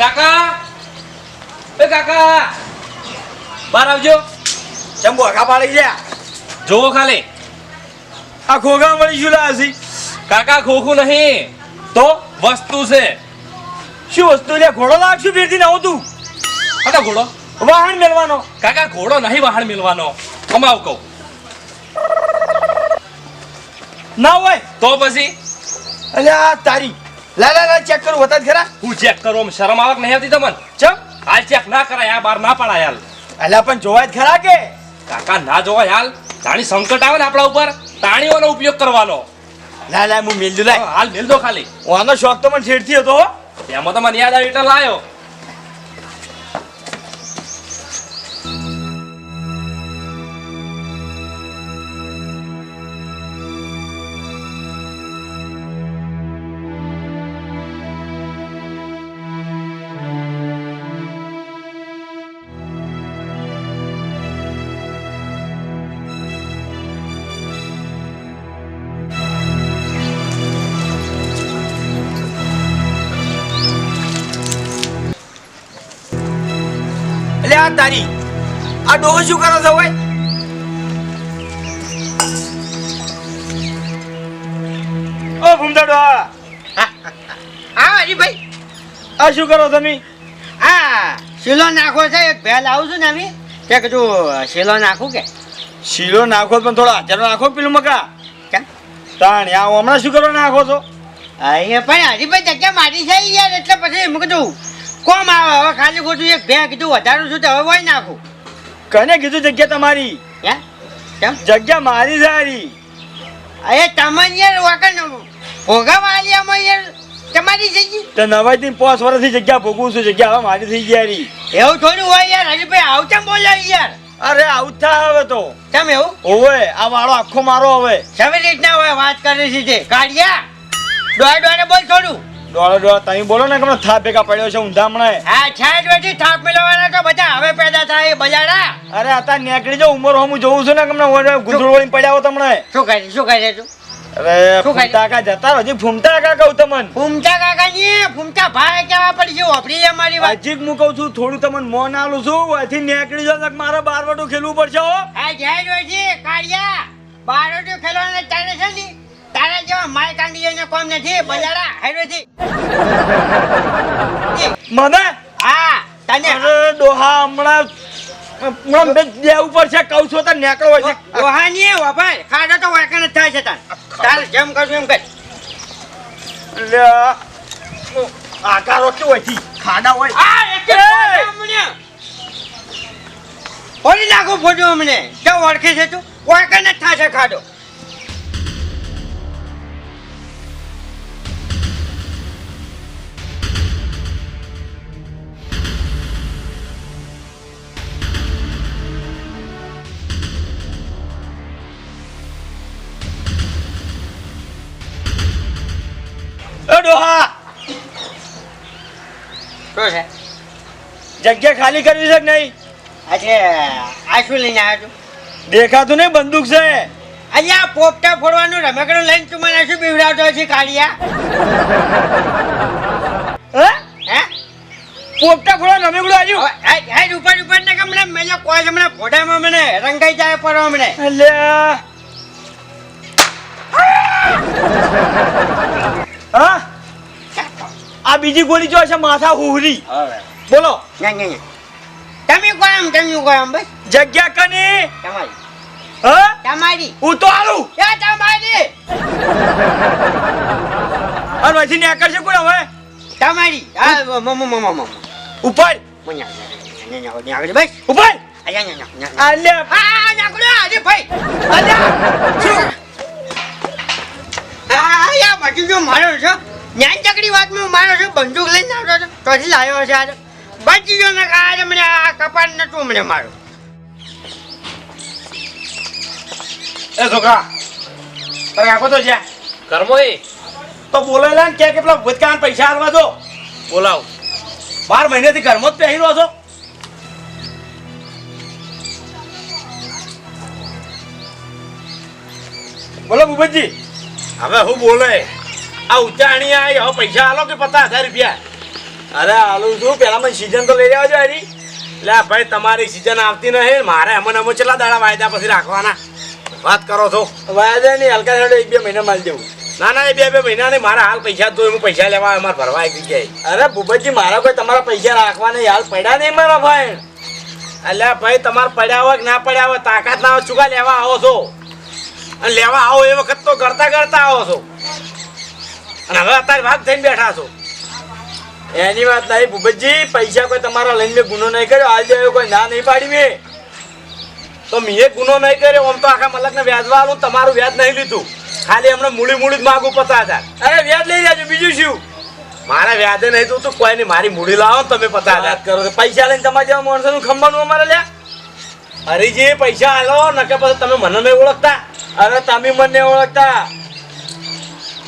કાકા? એ કાકા! બહાર આવજો. ચંબુ આખા પાડી ગયા. જોવો ખાલી. આ ખોખા મળી શું લાવશી કાકા ખોખું નહીં. તો? વસ્તુ છે. શું વસ્તુ લે? ઘોડો લાગશું ફેરથી નવું તું? કાકા ઘોડો? વાહન મેળવાનો. કાકા ઘોડો નહીં વાહન મેળવાનો. કમાવ કહું. ના હોય. તો પછી? અલ્યા તારી. લા લા લા ચેક કરું વતા ખરા? હું ચેક કરો શરમ આવક નહીં આવતી તમને? ચમ હાલ ચેક ના કરાય આ બાર ના પડાય હાલ. અલ્યા પણ જોવાય જ ખરા કે? કાકા ના જોવાય હાલ. તાણી સંકટ આવે ને આપણા ઉપર તાણીઓનો ઉપયોગ કરવાનો. લા લા હું મેલ દઉં લાય. હાલ મેલ દો ખાલી. આનો શોખ તો મને છેડથી હતો એમાં તો મને યાદ આવ્યું એટલે લાયો. તારી આ ડોહો શું કરો છો ભાઈ? ઓ ભૂમતા ડોહા હા હરીભાઈ આ શું કરો તમે? હા શીલો નાખો છે એક ભેલ આવું છું ને અમે તે કીધું શીલો નાખું કે? શીલો નાખો પણ થોડો હાજર નાખો પેલું મકા કેમ? તાણી આ હમણાં શું કરવા નાખો છો? અહીંયા પણ હરીભાઈ જગ્યા મારી છે યાર એટલે પછી મેં કીધું કોમ આવે? હવે ખાલી ખોટું એક ભે કીધું વધારું છું તો હવે વહી નાખું. કને કીધું જગ્યા તમારી? હે? કેમ? જગ્યા મારી સારી અરે તમને યાર વાકણ ભોગાવાલિયામાં યાર. તમારી થઈ ગઈ તો નવાઈથી પાંચ વર્ષથી જગ્યા ભોગવું છું જગ્યા હવે મારી થઈ ગયા રી એવું થોડું હોય યાર હરીભાઈ આવું કેમ બોલે યાર? અરે આવતા હવે તો. કેમ એવું? ઓવે આ વાળો આખો મારો હવે. સવી રીતના હોય વાત કરી છે તે? કાઢ્યા? દોડે દોડે બોલ થોડું. ડોળો ડોળો તમે બોલો ને કે હમણાં થાપ ભેગા પડ્યો છે ઊંધા હમણાં હા છાટ વેઠી થાપ મિલવાના તો બધા હવે પેદા થાય બજાડા. અરે અત્યારે નીકળી જો ઉંમર હું જોઉં છું ને પડ્યા હો તમને. શું કરે શું કરે તું? અરે ફૂમતા કા જતા હજી ફૂમતા કહું તમને? ફૂમતા કાકા ની ફૂમતા ભાઈ કેવા પડી છે વાપરી છે મારી વાત. હજી હું કહું છું થોડું તમને મોન આલું છું અહીંથી નીકળી જાઓ ને કે મારે બાર ખેલવું પડશે હો. આ જય જોઈજી કાળિયા. બારો તો ખેલવાના તારે છે તારા જેવા માય કાંડી કોમ નથી બજાડા. હેડોથી મને? હા તને? અરે ડોહા હમણાં હમણાં બે કહું છું તો નીકળો છે ઓહાની વભાઈ ખાડો તો વાકણ જ થાય છે તાર. તારે જેમ કરશું એમ કર. આકારો કેવો હોય ખાડા હોય. આ એક ઓલી નાખો ફોટો અમને. જો ઓળખે છે તું? વાકણ જ થાય છે ખાડો. શું છે? જગ્યા ખાલી કરવી છે કે નહીં? આજે આ શું લઈને આવ્યો તું? દેખાતું નહીં બંદૂક છે. અહીંયા પોપટા ફોડવાનું રમકડું લઈને તું મને શું બીવડાવતો છે કાળિયા? હે? હે? પોપટા ફોડવા રમેગડું આવ્યું હેડ ઉપર ઉપર ને કમણે મેં કોઈ હમણે ફોડામાં મને રંગાઈ જાય પડો હમણે એટલે હા? આ બીજી ગોળી જો છે માથા હુહરી. બોલો. ના ના ના તમે કોણ આમ તમે કોણ આમ બસ. જગ્યા કની? તમારી. હા? તમારી. હું તો આલું એ તમારી. અરે પછી નેકર કરશે કોણ હવે. તમારી. હા મમ મમ મમ ઉપર. ભાઈ ઉપર. ના ના ના અલ્યા આ નાકડો આજે ભાઈ. અલ્યા શું? હા યા બાજુ જો મારો છો. જ્ઞાન ચકડી વાતમાં મારો છું બંદૂક લઈને આવતો હતો તોથી લાવ્યો છે આજે બચી ગયો ને આજે મને આ કપાટ નતું મને મારું. એ છોકરા તારે આખો તો છે કર્મો એ? તો બોલાયેલા ને ક્યાં કે પેલા ભૂતકાળ પૈસા આલવા દો. બોલાવ. બાર મહિનેથી ઘરમાં જ પહેરી રહ્યો છો. બોલો ભૂપતજી. હવે હું બોલે? આ ઉચાણી આવી હવે પૈસા આલો કે પચાસ હજાર રૂપિયા? અરે આલું શું? પેલા મને સીઝન તો લઈ આવજો હરી. એટલે ભાઈ તમારી સિઝન આવતી નહીં મારે અમને અમે કેટલા દાડા વાયદા પછી રાખવાના. વાત કરો છો. વાયદા નહીં હલકા હેડો એક બે મહિના માલ દેવું ના ના એ બે બે મહિના નહીં મારા હાલ પૈસા તો હું પૈસા લેવા અમારે ભરવા આવી ગયા અરે ભૂપતજી મારા કોઈ તમારા પૈસા રાખવા નહીં હાલ પડ્યા નહીં મારા ભાઈ. એટલે ભાઈ તમારે પડ્યા હોય કે ના પડ્યા હોય તાકાત ના હોય ચૂકા લેવા આવો છો? અને લેવા આવો એ વખત તો કરતા કરતા આવો છો. અને હવે અત્યારે વાત થઈને બેઠા છો. એની વાત નહીં ભૂપતજી પૈસા કોઈ તમારા લઈને મેં ગુનો નહીં કર્યો. આજે દેવો કોઈ ના નહીં પાડી મેં. તો મેં ગુનો નહીં કર્યો આમ તો આખા મલકને વ્યાજવા આલું તમારું વ્યાજ નહીં લીધું. ખાલી હમણાં મૂડી મૂડી જ માગું પચાસ હજાર અરે વ્યાજ લઈ જાજો બીજું શું? મારા વ્યાજે નહીં તો તું કોઈ નહીં મારી મૂડી લાવો તમે પચાસ હજાર કરો પૈસા લઈને તમારે જેવા માણસોનું ખંભાનું અમારે લ્યા. હરીજી પૈસા આલો નકે પછી તમે મને નહીં ઓળખતા. અરે તમે મને ઓળખતા.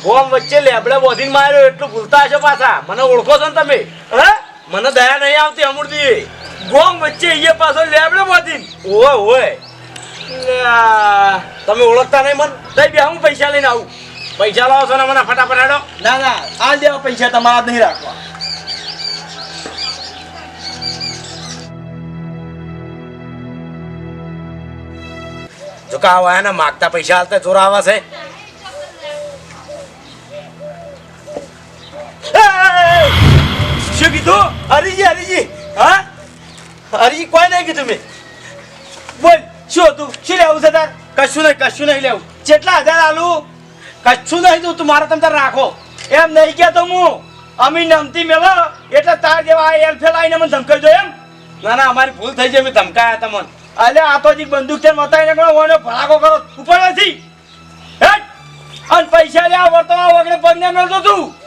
ગોમ વચ્ચે લેબડે બોધીને માર્યો એટલું ભૂલતા હશો પાછા. મને ઓળખો છો ને તમે? હે? મને દયા નહીં આવતી અમૂર્તિ ગોમ વચ્ચે એ પાછો લેબડે બાંધી ઓય ઓય. તમે ઓળખતા નહીં મને? તઈ બે હું પૈસા લઈને આવું. પૈસા લાવો છો ને મને ફટાફટ આડો ના ના આ દેવા પૈસા તમારા જ નહીં રાખવા. જો કે આવા માગતા પૈસા હાલતા જોર આવા છે એ! શું કીધું? હરીજી હરીજી. હા? હરીજી, કોઈ નહીં કીધું મેં. બોલ, શું હતું? શું લેવું છે તાર? કશું નહીં કશું નહીં લેવું. જેટલા હજાર આલુ, કશું નહીં તું તું મારા રાખો. એમ નહીં કહેતો હું અમી નમતી મેલો, એટલે તાર જેવા આ એલફેલ આવીને મને ધમકાઈ દો એમ. ના ના, અમારી ભૂલ થઈ છે મેં ધમકાયા તમને અલે, આ તો જી બંદૂક છે મતાઈને કરો ઓને ભડાકો કરો. ઉપર નથી. હેટ? અને પૈસા લે વર્તો વગડે પગને મેળતો તું.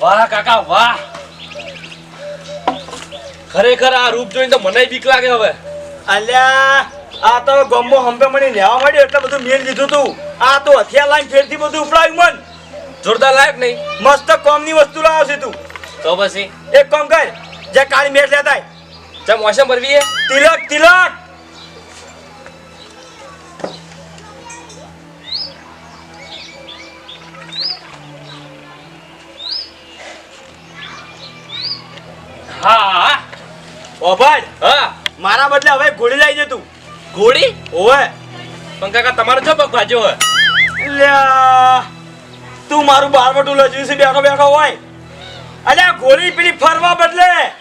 વાહ કાકા વાહ. ખરેખર આ રૂપ જોઈને તો મને બીક લાગે હવે. અલ્યા આ તો ગમો હંપે મને લેવા મળ્યો એટલે બધું મેળ લીધું તું. આ તો હથિયાર લાઈન ફેરથી બધું ઉપડાવ્યું મન. જોરદાર લાયક નહીં. મસ્ત કોમની વસ્તુ લાવ્યો છે તું. તો પછી? એક કામ કર જે કાળી મેળ લેતા. ચમ મોસમ ભરવી તિલક તિલક. હા. ઓભાડ હા. મારા બદલે હવે ગોળી લાવી જતું તું. ઘોડી ઓવે. પણ કાકા તમારો છો પગ ભાજ્યો હોય. લ્યા તું મારું બારવટું લજ્યું છે બેઠો બેઠો હોય. અલ્યા ગોળી પેલી ફરવા બદલે.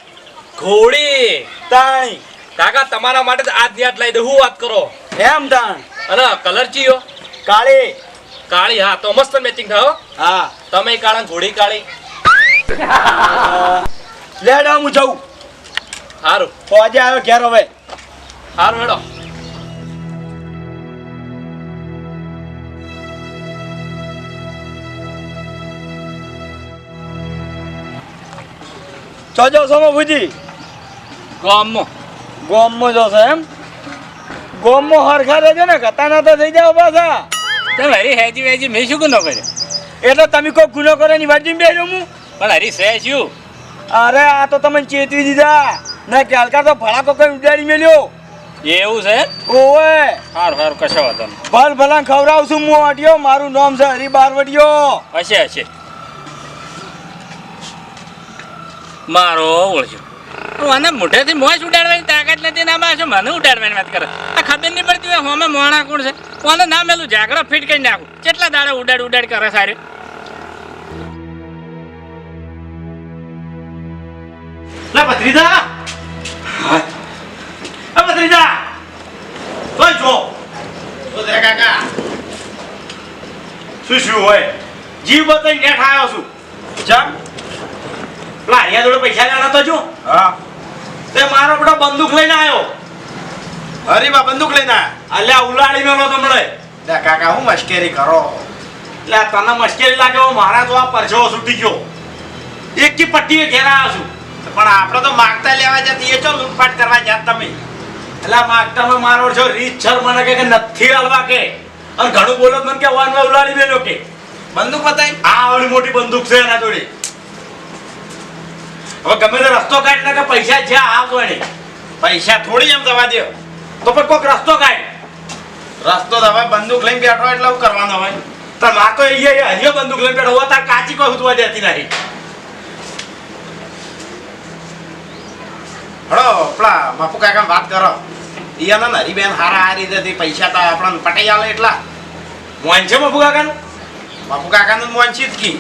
ઘોડી તાઈ. કાકા તમારા માટે આ આજ લઈ દે હું વાત કરો. એમ તાણ. અને કલર ચીયો? કાળી. કાળી હા તો મસ્ત મેચિંગ થયો હા. તમે કાળા ઘોડી કાળી. લેડા હું જઉં. સારું ફોજે આવ્યો ઘેર હવે સારું હેડો. ચોજો સમો ભૂજી. ગોમો. ગોમમાં જોશે એમ? ગોમો હરખા રહેજો ને કતાના તો થઈ જાવ પાછા. તમે હરી હેજી વેજી મેં શું ગુનો કર્યો? એટલે તમે કોઈ ગુનો કરે ની વાજી બેસો હું. પણ હરી સે શું અરે આ તો તમે ચેતવી દીધા. ના ક્યાલકા તો ભડાકો કઈ ઉડાડી મેલ્યો. એવું છે? ઓવે. હાર હાર કશો વાંધો ભલ ભલા ખવડાવશું હું અટિયો મારું નામ છે હરી બારવટીયો હશે હશે. મારો ઓળખ્યો મને મોઢેથી મોજ ઉડાડવાની તાકાત નથી ના માં મને ઉડાડવાની વાત કરે? આ ખબર નહીં પડતી હોય હોમે મોણા કોણ છે? કોને ના મેલું ઝાકડા ફીટ કરી નાખું. કેટલા દાડા ઉડાડ ઉડાડ કરે સારું? લે ભત્રીજા. એ ભત્રીજા. તોય જો. તો દે કાકા. શું શું હોય? જીવ બતાવી નેઠ આવ્યો છું. ચમ. પેલા અહીંયા જોડે પૈસા લેવાના તો જો હા. તે મારો બધો બંદૂક લઈને આવ્યો. હરીબા બંદૂક લઈને આયા અલ્યા ઉલાડી મેલો તમને લે કાકા હું મશ્કરી કરો? એટલે તને મુશ્કેલી લાગે મારા તો આ પરસેવો છૂટી ગયો. એક કી પટ્ટીએ ઘેર આવ્યો છું. પણ આપણે તો માગતા લેવા જતી એ ચો લૂંટફાટ કરવા જાત તમે. એટલે આ માગતામાં મારો છો, રીત છર મને કે નથી હાલવા કે. અને ઘણું બોલો મને કે વાન ઉલાડી દેલો કે. બંદૂક બતાવી આ આવડી મોટી બંદૂક છે એના જોડે. હવે ગમે તે રસ્તો કાઢ ને કે પૈસા છે આ જોડે પૈસા થોડી એમ દવા દે. તો પણ કોઈક રસ્તો કાઢ. રસ્તો દવા, બંદૂક લઈને બેઠો એટલે કરવાનો હોય. તો માકો એ અહીંયા બંદૂક લઈને બેઠો તાર કાચી કોઈ સુધવા જતી નહીં હળો પેલા બાપુ કાકા વાત કરો. એના ને હરીબેન હારા હારી રીતે પૈસા તો આપણને પટાઈ આલે એટલા. મોન છે બાપુ કાકાનું? બાપુ કાકાનું મોન છે જ કી.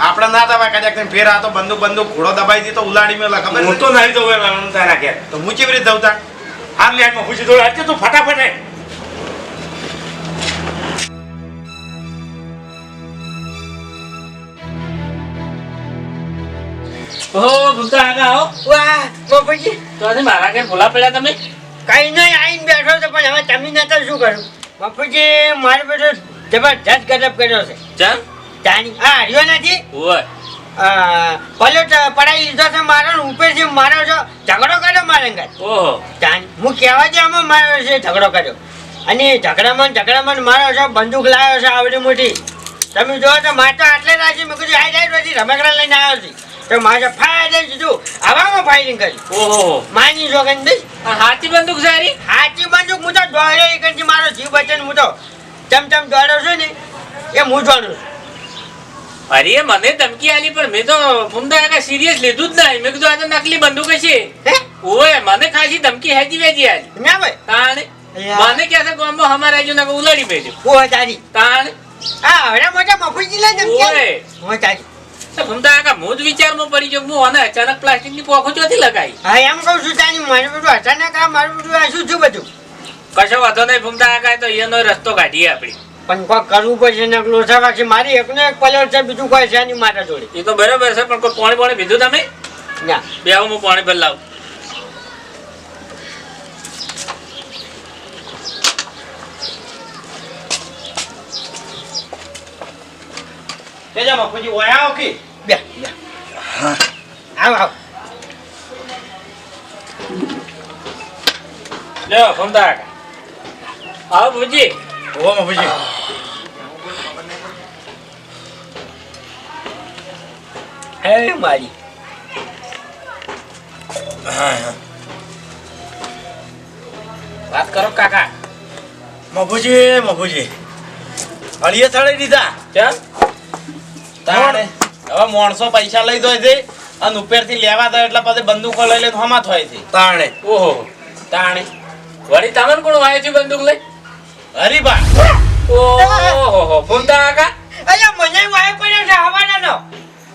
આપણે ના દવા કદાચ ને ફેર આ તો બંદૂક બંદૂક ઘોડો દબાઈ દીધો ઉલાડી મેલા ખબર હું તો નહીં એમ તારા ઘેર. તો હું કેવી રીતે જવતા હાર લે માં પૂછી દો આજે તું ફટાફટ ભૂમતા આવો વાહ બાપુજી તો આજે મારા ઘેર ભૂલા પડ્યા તમે? કઈ નહીં આવીને બેઠો તો પણ હવે તમે નતા શું કરું? બાપુજી મારે બેટો જબરજસ્ત ગજબ કર્યો છે. ચમ? જાણી હા હર્યો નથી? ઓય. પલોટ પડાઈ લીધો છે મારો ઉપર ઉપરથી મારો છો ઝઘડો કર્યો મારે અંગત ઓહો. જાણી હું કહેવા જ આમાં મારો છે ઝઘડો કર્યો. અને ઝઘડામાં ને ઝઘડામાં ને મારો છો બંદૂક લાવ્યો છે આવડી મોટી. તમે જોવો તો મારે તો આટલે રાખી મેં કીધું આઈ જાય પછી રમકડા લઈને આવ્યો છે. તો મારે ફાયર દઈ દીધું હવામાં ફાયરિંગ કરી. ઓહો. માની જો ગઈ દઈશ હાથી બંદૂક સારી હાચી બંદૂક હું તો દોડ્યો એ કંઈ મારો જીવ બચે ને હું તો ચમ ચમ દોડ્યો છું ને એ હું છું. અરે મને ધમકી આલી પણ મેં તો ભૂમતા કાકા સિરિયસ લીધું જ નહીં. મેં કીધું આ તો નકલી બંદૂક છે હે? ઓય મને ખાસી ધમકી હેજી વેજી આલી. ના ભાઈ. તાણ. મને કે છે ગોમો હમાર આજો ના ઉલાડી મેજો ઓ તારી તાણ? આ હવે મોટા મફુજી લે ધમકી ઓય. તો ભૂમતા કાકા હું જ વિચારમાં પડી ગયો. હું અને અચાનક પ્લાસ્ટિક પોખો ચોથી લગાઈ હા એમ કહું છું તારી મારું બધું અચાનક આ મારું બધું આ શું છું બધું? કશો વાંધો નહીં ભૂમતા કાકા તો એનો રસ્તો કાઢીએ પણ કોઈ કરવું પડશે ને લોસા વાગશે. મારી એકનો એક પલટ છે બીજું કોઈ છે નહીં મારા જોડે. એ તો બરાબર છે પણ કોઈ પાણી પાણી પીધું તમે? ના. બે હું પાણી પર લાવું. કેજા બાપુજી ઓય આવો બે બે આવ આવ લ્યો કાકા આવો ભૂજી. ઓ બાપુજી હે મારી. વાત કરો કાકા. મફુજી મફુજી. હળીએ ચડી દીધા. ચમ? તાણે હવે માણસો પૈસા લઈ દો છે અને ઉપરથી લેવા દો એટલે પછી બંદૂકો લઈ લઈને હમા થાય છે તાણે. ઓહો તાણે. વળી તમને કોણ વાય છે બંદૂક લઈ? હરીબા ઓહો ભૂમતા આકા અલ્યા મને વાય પડ્યો છે હવાના નો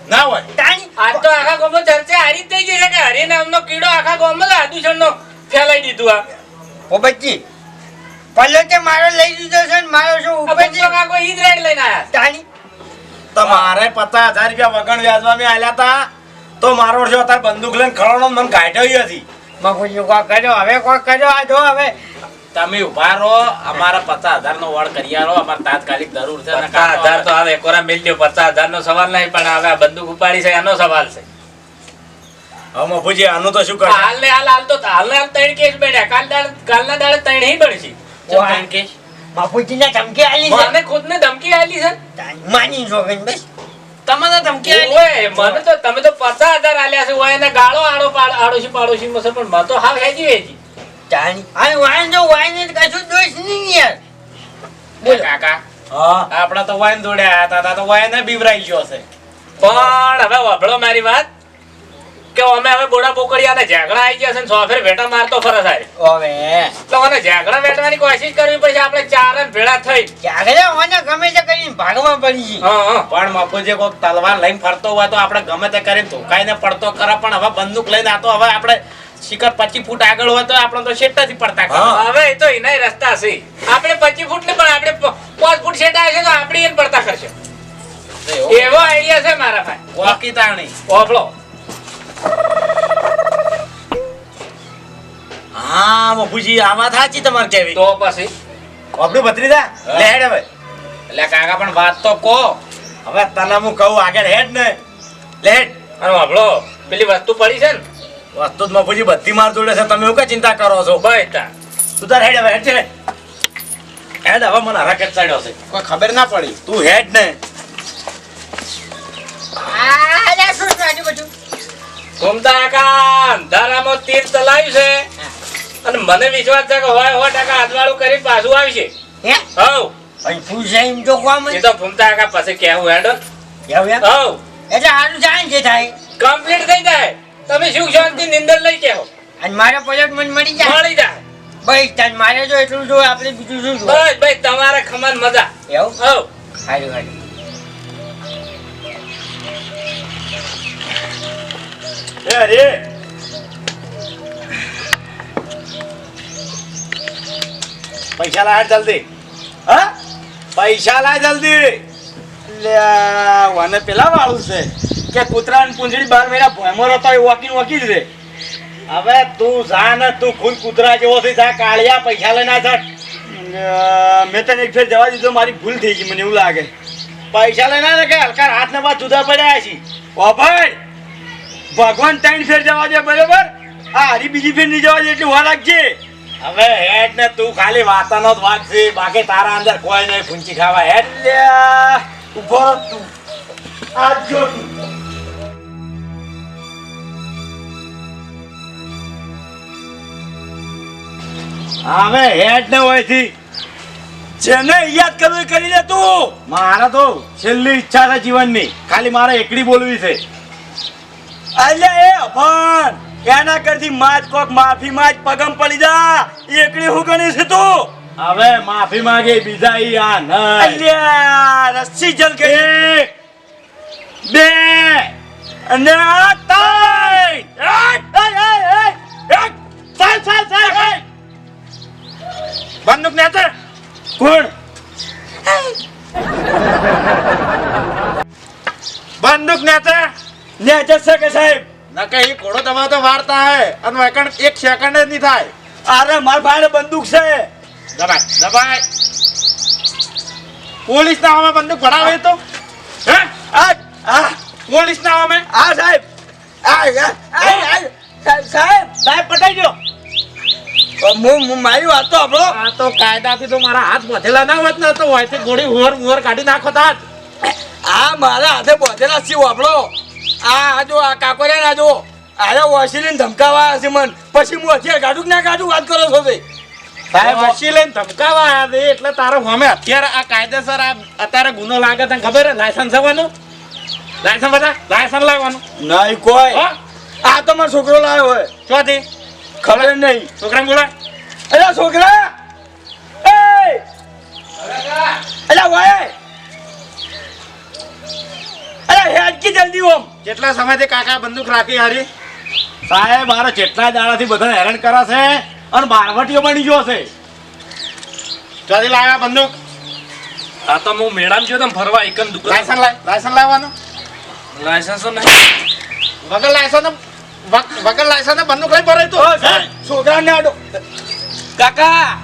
ના હોય. તાણી. આજ તો આખા ગામમાં ચર્ચા હારી જ થઈ ગઈ છે કે હરી નામનો કીડો આખા ગામમાં આદુષણ નો ફેલાઈ દીધું આ. ઓ બચ્ચી પલ્લો મારો લઈ દીધો છે ને મારો શું ઉપર કાકો ઈ જ રાઈડ લઈને આયા તાણી. તમારે પચાસ હજાર રૂપિયા વગણ વ્યાજમાં મેં આલ્યા હતા તો મારો જો તાર બંદૂક લઈને ખરણો મને ગાંઠ્યો હતી મફુજી કોઈ કર્યો હવે કોક કર્યો આ જો હવે. તમે ઊભા રહો. અમારા પચાસ હજાર નો વળ કરી આવો. અમારે તાત્કાલિક જરૂર છે. પચાસ હજાર તો હવે કોરા મિલ ગયો પચાસ હજાર નો સવાલ નહીં પણ હવે આ બંદૂક ઉપાડી છે એનો સવાલ છે. હવે મફુજી આનું તો શું કરે હાલ ને હાલ હાલ તો હાલ ને હાલ ત્રણ કેસ બન્યા કાલ દાડ કાલના દાડે ત્રણ હી બનશી વાહ. બાપુજીને ધમકી આલી છે. મને ખુદ ને ધમકી આલી છે? માની જો બસ. તમને ધમકી આલી? ઓય મને તો તમે તો પચાસ હજાર આલ્યા છે. ઓય ને ગાળો આડો પાડ આડોશી પાડોશી મસે પણ મા તો હાવ હેજી હેજી તાણી આ વાઈન જો વાઈન જ કશું દોષ નહીં યાર. બોલ. કાકા હા. આપડા તો વાઈન દોડ્યા હતા. તા તો વાઈન બીવરાઈ ગયો છે. પણ હવે વાપરો મારી વાત. કે અમે હવે બોડા બોકડિયા ઝાગડા આવી ગયા છે સોફેર ભેટા મારતો ફરસ આવી હવે? તો મને ઝાગડા વેટવાની કોશિશ કરવી પછી આપણે ચાર જ ભેળા થઈ. ક્યારે મને ગમે તે કરીને ભાગમાં પડી છે. હા હા. પણ બાપુજી કોઈક તલવાર લઈને ફરતો હોય તો આપણે ગમે તે કરીને ધોકાઈને પડતો કરે પણ હવે બંદૂક લઈને આતો હવે આપણે શિખર પચી ફૂટ આગળ હોય તો આપણે તો શેટાથી પડતા હવે એ તો એના રસ્તા છે. આપણે પચીસ ફૂટ ને પણ આપણે પાંચ ફૂટ સેટ આવે છે તો આપણે એને પડતા કરશે એવું. એવો આઈડિયા છે મારા ભાઈ. વાકી તાણી ઓફલો. હા મફુજી આ વાત સાચી તમારે કેવી? તો પછી? આપણું ભત્રીજા લે હેડ હવે. એટલે કાકા પણ વાત તો કો હવે તને હું કહું આગળ હેડ ને. લે હેડ. અને વાપલો પેલી વસ્તુ પડી છે ને? વસ્તુ જ મફુજી બધી માર જોડે છે. તમે એવું કઈ ચિંતા કરો છો? ભાઈ તા તું તાર હેડ હવે હેડ છે હેડ હવે મને હરાકેટ ચડ્યો છે. કોઈ ખબર ના પડી. તું હેડ ને. આ ઘૂમતા કાકા અંધારામાં તીર ચલાવ્યું છે અને મને વિશ્વાસ છે કે હોય ટકા કરી પાછું આવશે. હે? હવ પણ પૂછે એમ તો કોમ એ તો ઘૂમતા કાકા પછી કેવું હેડો? હવે હવ એટલે સારું જાય ને જે થાય. કમ્પ્લીટ થઈ જાય. તમે સુખ શાંતિ નિંદર લઈ કેવો અને મારે પૈસા મને મળી જાય. મળી જાય. ભાઈ તાન મારે જો એટલું જો આપણે બીજું શું બસ ભાઈ તમારે ખમણ મજા. એવું? હવ સારું સારું એ પૈસા લાય જલ્દી. હા? પૈસા લાય જલ્દી. વાને પેલા વાળું છે કે કૂતરા પૂંછડી બાર મહિના ભોયમો રહેતો એ વોકી જ રે હવે તું જા ને, તું ખુદ કૂતરા જેવો થઈ જા, કાળિયા, પૈસા લઈને જા. મેં તને એક ફેર જવા દીધો, મારી ભૂલ થઈ ગઈ, મને એવું લાગે. પૈસા લઈને કે, હલકા હાથ ને બાદ જુદા પડ્યા છે. ભાઈ! ભગવાન ત્રણ ફેર જવા દે બરોબર? આ હરી બીજી ફેર નહીં જવા દે એટલે વાર રાખજે. હવે હેડ ને તું ખાલી વાતાનો જ વાત છે. બાકી તારા અંદર કોઈ નહીં ફૂંચી ખાવા. હેડ લે. ઊભો તું. આજ જો હવે હેડ ને હોય જેને યાદ કરવું કરી લે તું. મારા તો છેલ્લી ઈચ્છા છે જીવનની. ખાલી મારે એકડી બોલવી છે. અલ્યા એ અભણ એના કરતી માજ કોક માફી માજ પગમ પડી જા. એકડી હું ગણી છે તું. હવે માફી માંગે બીજા ઈ આ ન અલ્યા રસ્સી જલ ગઈ. બે. અને આ ત્રણ એક, એક, એક, એક, ચાલ ચાલ ચાલ. બંદૂક ને હાથે. કોણ? બંદૂક ને ને જશે કે સાહેબ? ના કે ઈ ઘોડો તમારો તો વાર્તા હે. અને વેકણ એક સેકન્ડ જ નહીં થાય. અરે માર ભાઈ બંદૂક છે. દબાય દબાય. પોલીસ ના આમાં બંદૂક ભરાવે તો? હે? આ આ. પોલીસ ના આમે આ સાહેબ. આ સાહેબ સાહેબ પટાઈ ગયો હું મારી વાત તો આપણો આ તો કાયદાથી તો મારા હાથ બધેલા ના હોત ને તો ગોળી હુવર મુવર કાઢી નાખો તાત આ મારા હાથે બોધેલા છીએ આપણો આ આજો આ કાકોરે આજો જો આરે વસીને ધમકાવા હશે મન. પછી હું હથિયાર કાઢું ના કાઢું વાત કરો છો તે? સાહેબ વસી લઈને ધમકાવા આવ્યા છે એટલે તારો અમે અત્યારે આ કાયદેસર આ અત્યારે ગુનો લાગે તને ખબર લાયસન્સ આવવાનું લાયસન્સ બધા? લાયસન્સ લાવવાનું? નહીં કોઈ. આ તો મારો છોકરો લાવ્યો હોય. ચોથી ખબર નહીં. છોકરાને બોલા અરે છોકરા! એ! અલા વાય! અરે હેડ જલ્દી ઓમ. કેટલા સમયથી કાકા બંદૂક રાખી હારી. સાહેબ મારે જેટલા દાડાથી બધા હેરાન કરે છે અને બારવટીઓ બની ગયો છે ચોથી લાવ્યા બંદૂક? આ તો હું મેળામાં ગયો તો ફરવા એક દુકાન. લાયસન્સ લાય લાયસન્સ લાવવાનું? લાયસન્સ નહીં. વગર લાયસન્સ વગર લાયસન્સ બંદૂક લઈ ભરાય તો. છોકરાને આડો. કાકા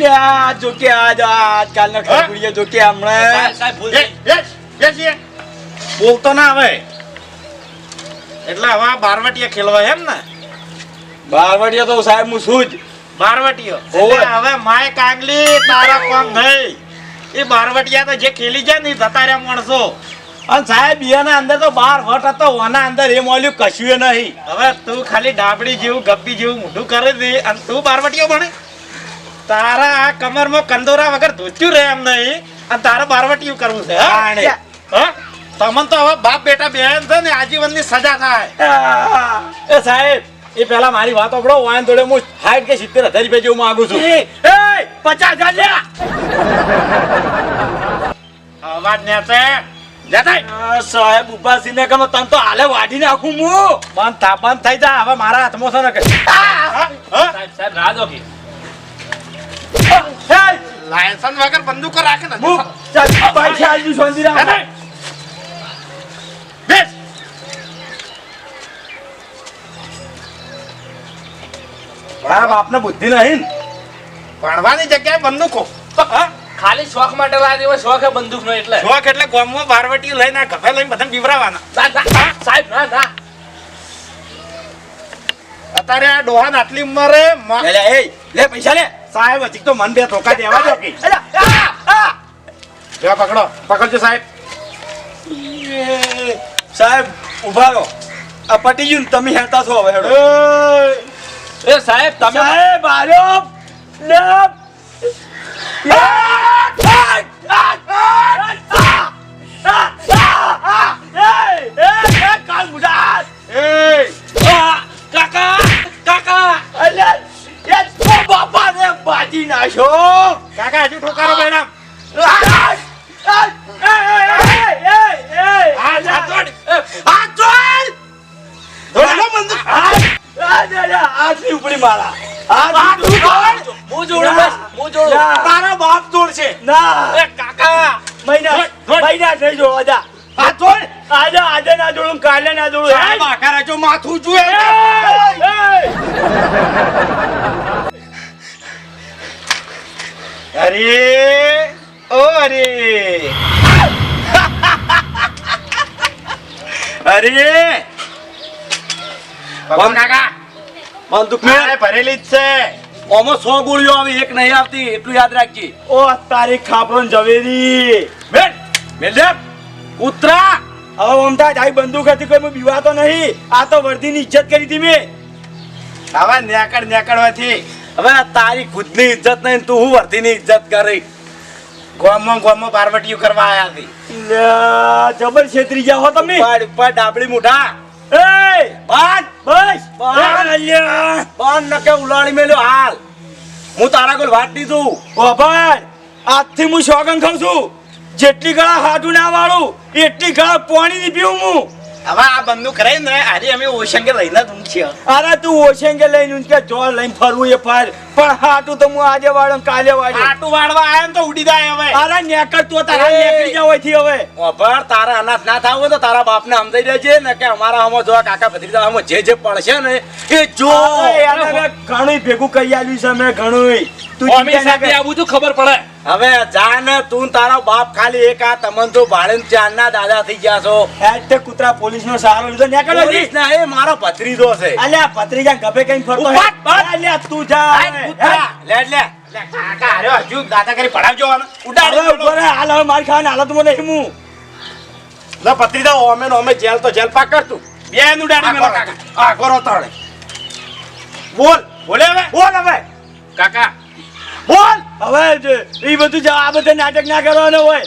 લ્યા જો કે આજ આજકાલના? ખરગુડિયા જો કે હમણાં. સાહેબ ભૂલ. બોલતો ના આવે એટલે હવે આ બારવટીએ ખેલવાય એમ ને? બારવડિયા તો સાહેબ હું શું જ. બારવટીઓ હવે. માય કાગલી તારા કોમ થઈ એ બારવટીયા તો જે ખેલી જાય ને જતા રહ્યા માણસો. અને સાહેબ એના અંદર તો બાર વટ હતો ઓના અંદર એ મોલ્યું કશું નહીં. હવે તું ખાલી ડાબડી જેવું ગપ્પી જેવું મોઢું કરે છે અને તું બારવટીઓ ભણે તારા આ કમરમાં કંદોરા વગર ધોચ્યું રહે એમ નહીં. અને તારે બારવટીયું કરવું છે હા? તમને તો હવે બાપ બેટા બેન છે ને આજીવનની સજા થાય. એ સાહેબ એ પેલા મારી વાત આપણો વાયન જોડે હું સાઠ કે સિત્તેર હજાર રૂપિયા જેવું માંગુ છું. એ પચાસ હજાર લ્યા અવાજ નેતે છે? જતાય આ સાહેબ તને તો હાલે વાઢી નાખું હું. બંધ થા બંધ થઈ જા હવે મારા હાથમાં છે ને કે. હા? હા? સાહેબ સાહેબ રાહ દો કે લાયસન્સ વગર બંદૂકો રાખે ને હું પૈસા રાખ. બેસ મારા બાપને બુદ્ધિ નહીં ભણવાની જગ્યાએ બંદૂકો ખાલી શોખ માટે લાવી દેવો શોખ હે બંદૂક નો એટલે શોખ એટલે ગામમાં બારવટી લઈને આ ગભે લઈને બધાને બીવરાવાના સાહેબ ના ના અત્યારે આ ડોહાન આટલી ઉંમરે મ- લે, લે, એ, લે પૈસા લે સાહેબ હજી તો મન બે ધોકા દેવા દો કે. જો પકડો પકડજો સાહેબ એ, સાહેબ ઊભા રહો. આ પટી ગયું તમે હેતા છો હવે એ સાહેબ તમે સાહેબ આરો ડબ બાજી નાખ્યો. કાકા હજુ ઠોકારો મેડમ. ધોળો બંદૂક. ઉપડી મારા હાથ છોડ. હું જોડું બસ હું જોડું તારો બાપ જોડશે ના કાકા. મહિના ધોળ, ધોળ. મહિના થઈ જો આજા. હાથ છોડ. આજે આજે ના જોડું કાલે ના જોડું. સાહેબ, આકારે જો માથું જુએ. અરે ઓ અરે. અરે કોણ કાકા બંદૂક મારે ભરેલી જ છે. ઓમો સો ગોળીઓ આવી એક નહીં આવતી એટલું યાદ રાખજે. ઓ તારી ખાપરો જવેરી બેન મેલદેવ કૂતરા. હવે ઓમતા તારી બંદૂક હતી કોઈ બીવાતો નહીં. આ તો વર્ધીની ઇજ્જત કરી હતી મેં. હવે નેકડ નેકડવાથી હવે તારી ખુદની ઇજ્જત નહીં તું હું વર્ધીની ઇજ્જત કરી? ગોમમાં ગોમમાં બારવટીયું કરવા આવ્યા હતી. જબર છેતરી ગયા હો તમે. ઉપર ડાબડી મુઠા એ બાન બસ અલ્યા. બાન નકે ઉલાડી મેલ્યો હાલ. હું તારા કોઈ વાત દીધું ઓ ભાઈ આજથી હું શોગન ખાઉં છું. જેટલી ગળા હાડું ના વાળું એટલી ગળા પાણી ની પીવું હું. હવે આ બંદૂક ને આજે અમે ઓશંગે લઈને જ ઊંઘીએ અરે તું ઓશેંગે લઈને ઊંચકે જોર લઈને ફરવું એ ફર પણ હાટું તો હું આજે વાળો કાલે વાળ્યો આટું વાળવા આયા તો ઉડી જાય હવે. અરે નેકર તો તારા નીકળી જાવ હવે. ઓભર તારા અનાથ ના થાવ તો તારા બાપને સમજાઈ દેજે ને કે અમારા હમો જો કાકા ભત્રીજા હમો જે જે પડશે ને એ જો. ઘણું ભેગું કરી આવ્યું છે મેં ઘણું તું અમે સાથે આવું તો ખબર પડે. હવે જા ને તું તારો બાપ ખાલી એક આ તમન તો ભાડે ચારના દાદા થઈ ગયા છો. એટલે કૂતરા પોલીસ નો સહારો લીધો. નીકળો પોલીસ ના એ મારો ભત્રીજો છે. અલ્યા ભત્રીજા ગભે કઈ ફરતો ઉપાડ, ઉપાડ. અલ્યા તું જા. કૂતરા. લે લે લે, કાકા અરે હજુ દાદાગીરી પડાવજો આને. હવે ઉડાડી. ઊભો રહે, હાલ હવે માર ખાવાના હાલત મને હું. લે ભત્રીજા ઓમે ને ઓમે જેલ તો જેલ પાક કરતું બે બેન ઉડાડી મેલો કાકા. આ કરો તાણે. બોલ બોલે હવે. બોલ હવે. કાકા બોલ! હવે જ એ બધું જા આ બધા નાટક ના કરવાનું હોય.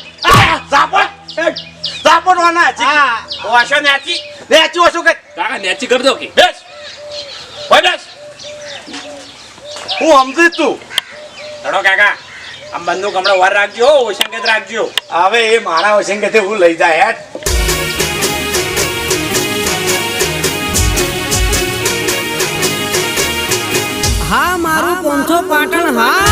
ઝાપટ ઝાપટ વાના છે હા. ઓશો નેચી? નેચી ઓશો કે? કાકા નેચી કર દો કે. બેસ. બેસ. હું સમજી તું. ચડો કાકા આમ બંદૂક હમણાં વાર રાખજો હો, રાખજો. હવે એ મારા વસંગતે હું લઈ જાય હેઠ હા મારું પોંથો પાટણ હા.